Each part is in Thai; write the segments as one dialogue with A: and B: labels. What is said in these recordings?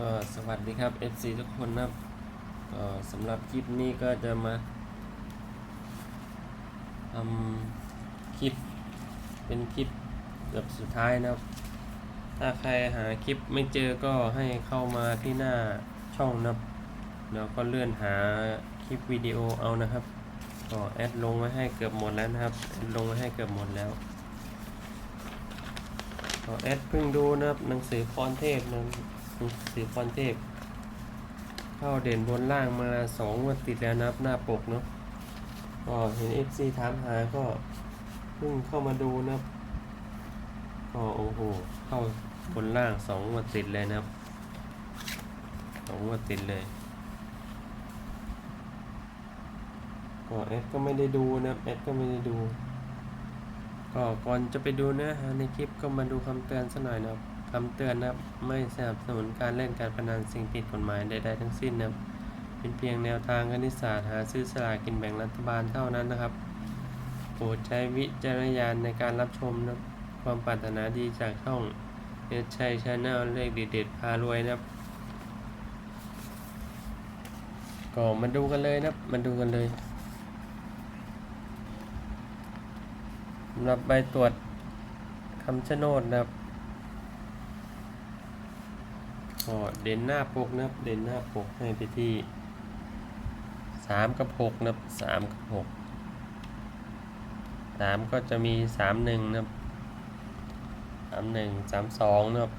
A: ก็สวัสดีครับ FC ทุกคนนะครับก็สำหรับคลิปนี้ก็จะมาทำคลิปเป็นคลิปเกือบสุดท้ายนะครับ ถ้าใครหาคลิปไม่เจอก็ให้เข้ามาที่หน้าช่องนะครับแล้วก็เลื่อนหาคลิปวิดีโอเอานะครับก็แอดลงไว้ให้เกือบหมดแล้วนะครับลงไว้ให้เกือบหมดแล้วก็แอดเพิ่งดูนะครับหนังสือพรเทพนะครับ หนังสือพรเทพเข้าเด่นบนล่างมาสองวันติดแล้วนับหน้าปกเนาะก็เห็น FC ถามหาก็เพิ่งเข้ามาดูนะครับก็โอ้โหเข้าบนล่างสองวันติดเลยนะครับสองงวันติดเลยก็แอดก็ไม่ได้ดูนะครับแอดก็ไม่ได้ดู ก็ก่อนจะไปดูเนื้อหาในคลิปก็มาดูคำเตือนสักหน่อยนะครับ คำเตือนนะครับไม่สนับสนุนการเล่นการพนันสิ่งผิดกฎหมายใดๆทั้งสิ้นนะครับเป็นเพียงแนวทางคณิตศาสตร์หาซื้อสลากกินแบ่งรัฐบาลเท่านั้นนะครับโปรดใช้วิจารณญาณในการรับชมนะความปรารถนาดีจากช่องเอชัยชาแนลเลขเด็ดๆพารวยนะครับก็มาดูกันเลยนะมาดูกันเลยสำหรับใบตรวจคำชะโนดนะครับ ก็เด่นหน้าปกนะครับเด่นหน้าปกให้ไปที่สามกับหกนะครับสามกับหกสามก็จะมีสามหนึ่งนะครับสามหนึ่งสามสองนะครับ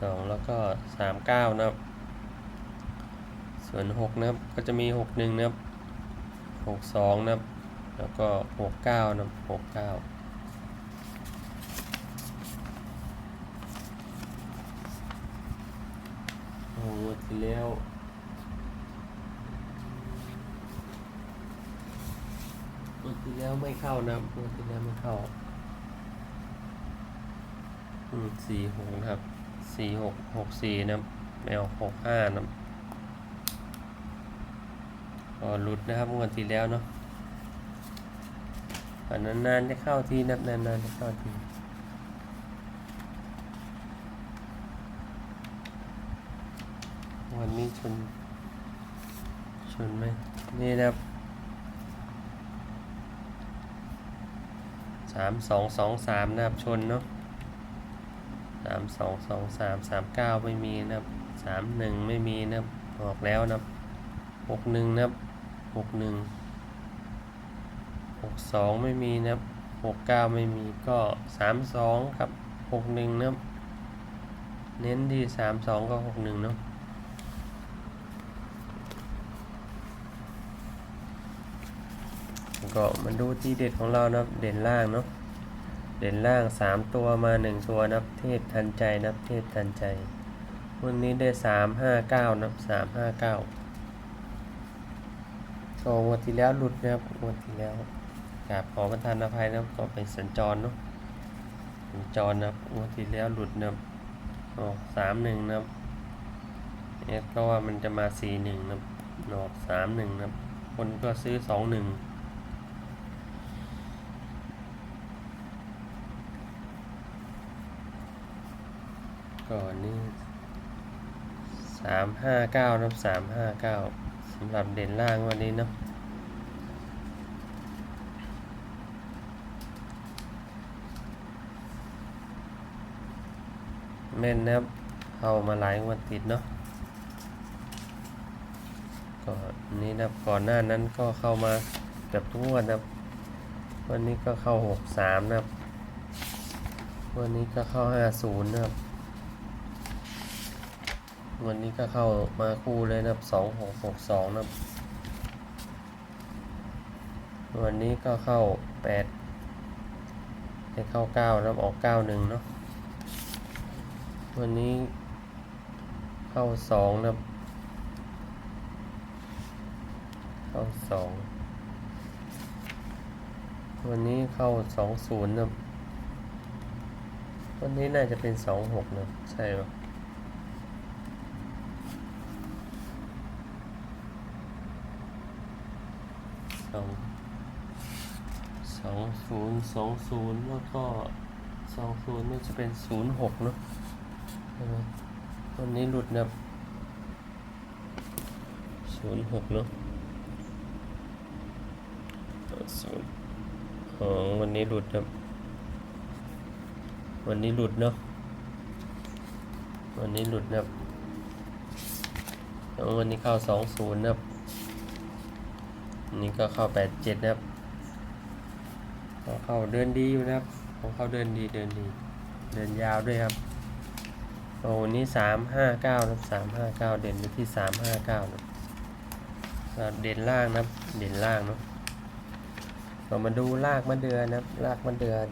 A: สองแล้วก็สามเก้านะครับ ส่วนหกนะครับก็จะมีหกหนึ่งนะครับหกสองนะครับ แล้วก็หกเก้านะหกเก้าโอ้ งวดที่แล้วงวดที่แล้วไม่เข้านะงวดที่แล้วไม่เข้าอืมสี่หกนะครับสี่หกหกสี่นะแมวหกห้านะก็หลุดนะครับงวดที่แล้วเนาะนนานๆจะเข้าทีนับนานๆจะเข้าที วันนี้ชน ชนไหมนี่นะครับสามสองสองสามนะครับชนเนาะสามสองสองสามสามเก้าไม่มีนะครับสามหนึ่งไม่มีนะครับออกแล้วนะครับหกหนึ่งนะครับหกหนึ่งหกสองไม่มีนะครับหกเก้าไม่มีก็สามสองครับหกหนึ่งนะครับเน้นที่สามสองก็หกหนึ่งเนาะ ก็มาดูที่เด็ดของเรานะครับ เด่นล่างเนาะเด่นล่างสามตัวมาหนึ่งตัวนับเทพทันใจนับเทพทันใจวันนี้ได้สามห้าเก้านับสามห้าเก้าก็งวดที่แล้วหลุดนะครับงวดที่แล้วกราบขอประทานอภัยนะครับก็เป็นสัญจรเนาะสัญจรนะครับงวดที่แล้วหลุดนะครับออกสามหนึ่งนะครับเอสก็ว่ามันจะมาสี่หนึ่งนะครับออกสามหนึ่งนะครับคนก็ซื้อสองหนึ่ง ก่อนนี่สามห้าเก้านะครับสามห้าเก้าสำหรับเด่นล่างวันนี้เนาะแม่นนะครับเข้ามาหลายวันติดเนาะก่อนนี้นะก่อนหน้านั้นก็เข้ามาเกือบทุกวันนะครับ วันนี้ก็เข้าหกสามนะครับวันนี้ก็เข้าห้าศูนย์นะครับ วันนี้ก็เข้ามาคู่เลยนะครับสองหกหกสองนะครับ วันนี้ก็เข้าแปดให้เข้าเก้านะครับออกเก้าหนึ่งเนาะ วันนี้เข้าสองนะครับ เข้าสอง วันนี้เข้าสองศูนย์นะครับ วันนี้น่าจะเป็นสองหกนะใช่ปะ สองสองศูนย์สองศูนย์แล้วก็สองศูนย์น่าจะเป็นศูนย์หกเนาะใช่ไหมวันนี้หลุดนะศูนย์หกเนาะศูนย์อ๋อวันนี้หลุดครับวันนี้หลุดเนาะวันนี้หลุดนะครับแล้ววันนี้เข้าสองศูนย์นะ นนี้ก็เข้าแปดเจ็ดนะครับของเข้าเดินดีอยู่นะครับของเข้าเดินดีเดินดี เดินยาวด้วยครับโอ้นนี้สามห้าเก้านะสามห้าเก้าเด่นไปที่สามห้าเก้านะเด่นล่างนะเด่นล่างเนาะเรามาดูลากมะเดือนนะลากมะเดือน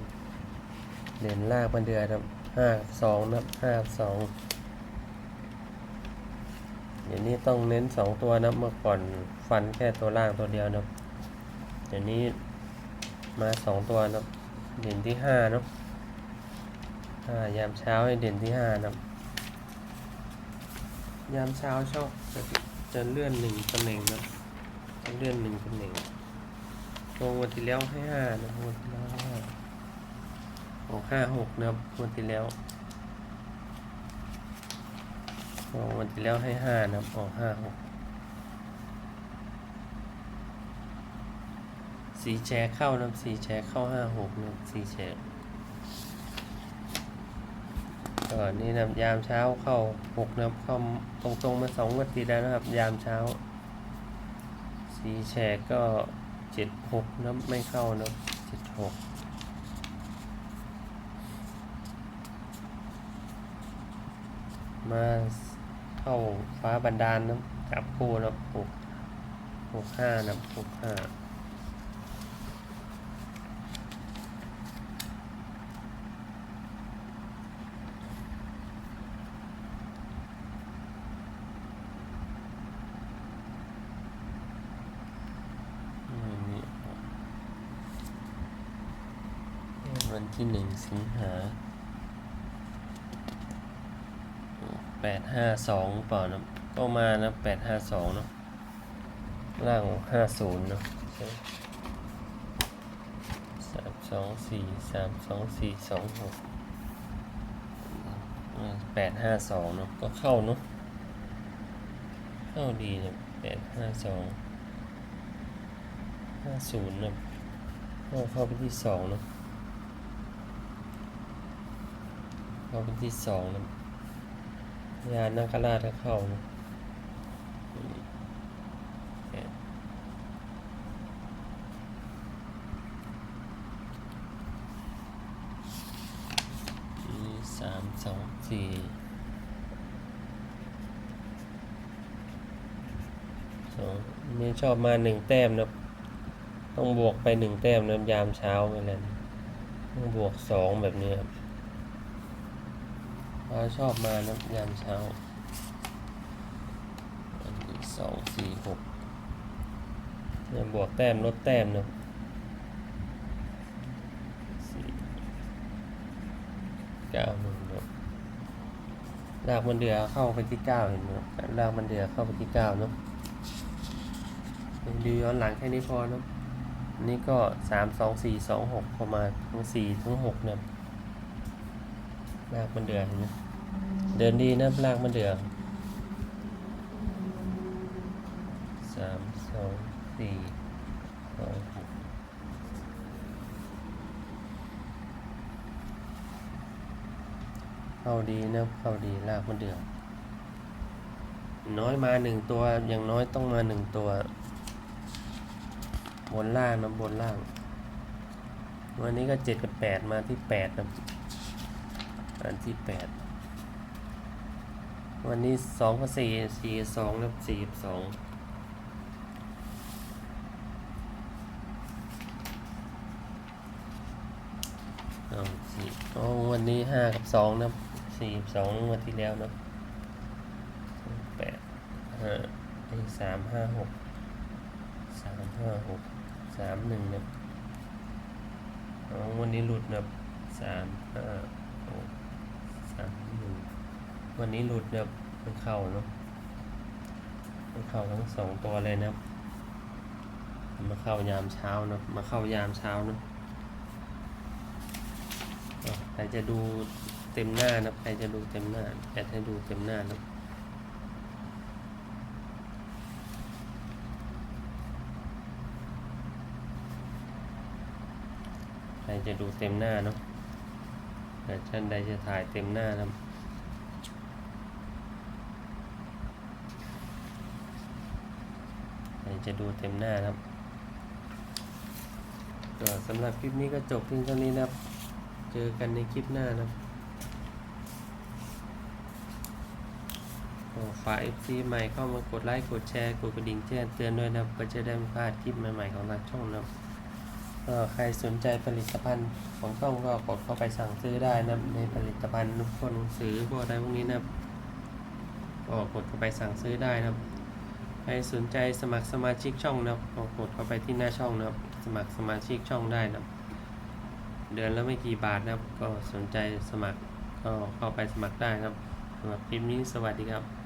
A: เด่นลากมะเดือนนะห้าสองนะห้าสองเดี๋ยวนี้ต้องเน้นสองตัวนะเมื่อก่อน ฟันแค่ตัวล่างตัวเดียวนะเดี๋ยวนี้มาสองตัวนะเด่นที่ห้าเนาะายามเช้าให้เด่นที่ห้านะยามเช้าชอบจะจะเลื่อนหนึ่งตำแหน่งนะจะเลื่อนหนึ่งตำแหน่งลงวันที่แล้วให้ห้านะวันที่แล้วห้าออกห้าหกนะครับวันที่แล้วออกวันที่แล้วให้ห้านะครับออกห้าหก สีแชร์เข้านะสีแชร์เข้าห้าหกนะสีแชร์ก็นี่นะยามเช้าเข้าหกนะเข้าตรงตรงๆมาสองวันติดแล้วนะครับ ยามเช้าสีแฉกก็เจ็ดหกนะไม่เข้านะเจ็ดหกมาเข้าฟ้าบันดาลนะจับคู่นะหกหกห้านะหกห้า อืมนี่ วันที่หนึ่งสิงหาแปดห้าสองเปล่านะก็มานะแปดห้าสองเนาะล่างห้าศูนย์เนาะสามสองสี่สามสองสี่สองหกแปดห้าสองเนาะก็เข้าเนาะเข้าดีเนาะแปดห้าสองห้าศูนย์เนาะเข้าเข้าไปที่สองเนาะ เข้าไปที่สองนะยานาคราชก็เข้านี่สามสองสี่สองนี่ชอบมาหนึ่งแต้มนะต้องบวกไปหนึ่งแต้มนะยามเช้าไปแล้วต้องบวกสองแบบนี้ครับ เราชอบมานะยามเช้า อันนี้สองสี่หกเนี่ยบวกแต้มลดแต้มเนาะสี่เก้าหนึ่งเนาะลากมันเดือเข้าไปที่เก้าเห็นไหมรับลากมันเดือเข้าไปที่เก้าเนาะดูย้อนหลังแค่นี้พอเนาะอันนี่ก็สามสองสี่สองหกประมาณทั้งสี่ทั้งหกเนี่ย ลากมันเดือดเห็นไหมเดินดีนะลากมันเดือดสามสองสี่สองหกเข้าดีนะเข้าดีลากมันเดือดน้อยมาหนึ่งตัวอย่างน้อยต้องมาหนึ่งตัว บนล่างนะบนล่าง วันนี้ก็เจ็ดกับแปดมาที่แปดนะ อันที่แปดวันนี้สองกับสี่สี่กับสองนะสี่กับสองเอาสี่อ๋อวันนี้ห้ากับสองนะสี่กับสองวันที่แล้วนะแปดห้าไอ้สามห้าหกสามห้าหกสามหนึ่งนะอ๋อวันนี้หลุดนะสามห้าหก วันนี้หลุดเนะมันเข้าเนาะมันเข้าทั้งสองตัวเลยนะครับ มาเข้ายามเช้าเนาะมาเข้ายามเช้าเนาะอะใครจะดูเต็มหน้านะใครจะดูเต็มหน้าแอดให้ดูเต็มหน้านะใครจะดูเต็มหน้าเนาะแต่ท่านใดจะถ่ายเต็มหน้านะครับ ใคร จะดูเต็มหน้านะครับก็สำหรับคลิปนี้ก็จบเพียงเท่านี้นะครับ เจอกันในคลิปหน้านะครับฝาก FC ใหม่เข้ามากดไลค์กดแชร์กดกระดิ่งแจ้งเตือนด้วยนะครับก็จะได้ไม่พลาดคลิปใหม่ๆของทางช่องนะครับก็ใครสนใจผลิตภัณฑ์ของช่องก็กดเข้าไปสั่งซื้อได้นะในผลิตภัณฑ์พวกหนังสือพวกอะไรพวกนี้นะก็กดเข้าไปสั่งซื้อได้นะครับ ใครสนใจสมัครสมาชิกช่องนะครับก็กดเข้าไปที่หน้าช่องนะครับ สมัครสมาชิกช่องได้นะครับ เดือนละไม่กี่บาทนะครับ ก็สนใจสมัครก็เข้าไปสมัครได้นะครับสำหรับคลิปนี้สวัสดีครับ